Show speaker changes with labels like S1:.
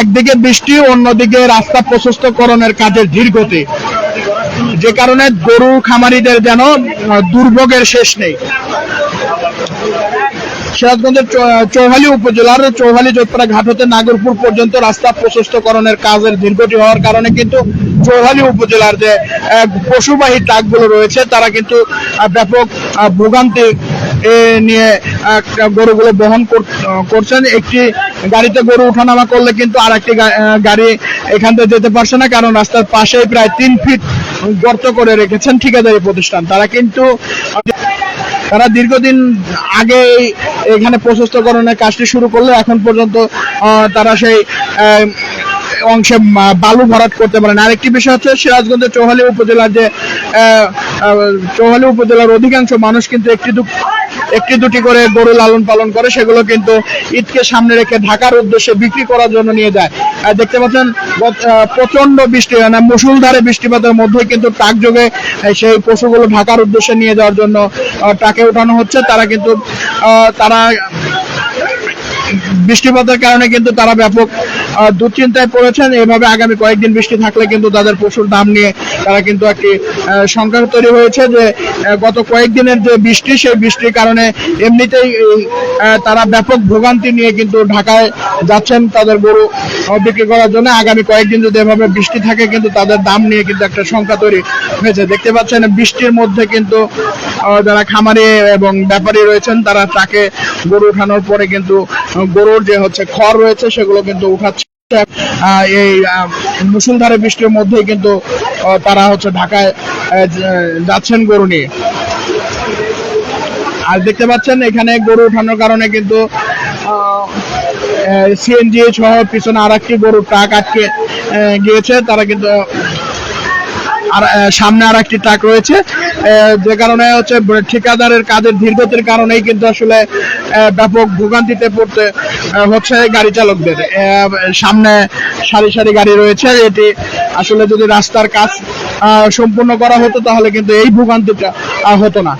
S1: একদিকে বৃষ্টি, অন্যদিকে রাস্তা প্রশস্তকরণের কাজের ধীরগতি। যে কারণে গরু, খামারিদের যেন দুর্ভোগের শেষ নেই। সিরাজগঞ্জের চৌহালি উপজেলার চৌহালি যোধপাড়া ঘাট হতে নাগরপুর পর্যন্ত রাস্তা প্রশস্তকরণের কাজের দীর্ঘটি হওয়ার কারণে কিন্তু চৌহালি উপজেলার যে পশুবাহী ট্রাকগুলো রয়েছে, তারা কিন্তু ব্যাপক ভোগান্তি নিয়ে গরুগুলো বহন কর- করছেন। একটি গাড়িতে গরু ওঠানামা করলে কিন্তু আর একটি গাড়ি এখান থেকে যেতে পারছে না, কারণ রাস্তার পাশেই প্রায় তিন ফিট গর্ত করে রেখেছেন ঠিকাদারি প্রতিষ্ঠান। তারা কিন্তু তারা দীর্ঘদিন আগে এখানে প্রশস্তকরণের কাজটি শুরু করলে। এখন পর্যন্ত তারা সেই অংশে বালু ভরাট করতে পারেন। আরেকটি বিষয় হচ্ছে সিরাজগঞ্জের চৌহালি উপজেলার যে চৌহালি উপজেলার অধিকাংশ মানুষ কিন্তু একটি দু, একটি দুটি করে গরু লালন পালন করে, সেগুলো কিন্তু ঈদকে সামনে রেখে ঢাকার উদ্দেশ্যে বিক্রি করার জন্য নিয়ে যায়। দেখতে পাচ্ছেন প্রচণ্ড বৃষ্টি মানে মুসুলধারে বৃষ্টিপাতের মধ্যে কিন্তু ট্রাক যোগে সেই পশুগুলো ঢাকার উদ্দেশ্যে নিয়ে যাওয়ার জন্য ট্রাকে ওঠানো হচ্ছে। তারা কিন্তু তারা বৃষ্টিপাতের কারণে কিন্তু তারা ব্যাপক দুশ্চিন্তায় পড়েছেন। এভাবে আগামী কয়েকদিন বৃষ্টি থাকলে কিন্তু তাদের পশুর দাম নিয়ে তারা কিন্তু একটি শঙ্কা তৈরি হয়েছে যে গত কয়েকদিনের যে বৃষ্টি, সেই বৃষ্টির কারণে এমনিতেই তারা ব্যাপক ভোগান্তি নিয়ে কিন্তু ঢাকায় যাচ্ছেন তাদের গরু বিক্রি করার জন্য। আগামী কয়েকদিন যদি এভাবে বৃষ্টি থাকে, কিন্তু তাদের দাম নিয়ে কিন্তু একটা সংখ্যা তৈরি হয়েছে। দেখতে পাচ্ছেন, বৃষ্টির মধ্যে কিন্তু যারা খামারি এবং ব্যাপারী রয়েছেন, তারা ট্রাকে গরু উঠানোর পরে কিন্তু গরুর যে হচ্ছে খড় রয়েছে সেগুলো কিন্তু উঠাচ্ছে। এই আহ, মুষলধারে বৃষ্টির মধ্যেই কিন্তু তারা হচ্ছে ঢাকায় যাচ্ছেন গরু নিয়ে। আর দেখতে পাচ্ছেন এখানে গরু উঠানোর কারণে কিন্তু সিএনজি সহ পিছনে আর একটি গরু ট্রাক আটকে গিয়েছে। তারা কিন্তু আর সামনে আর একটি ট্রাক রয়েছে। যে কারণে হচ্ছে ঠিকাদারের কাজের ধীরগতির কারণেই কিন্তু আসলে ব্যাপক ভোগান্তিতে পড়তে হচ্ছে গাড়ি চালকদের। সামনে সারি সারি গাড়ি রয়েছে, এটি আসলে যদি রাস্তার কাজ সম্পূর্ণ করা হতো তাহলে কিন্তু এই ভোগান্তিটা হতো না।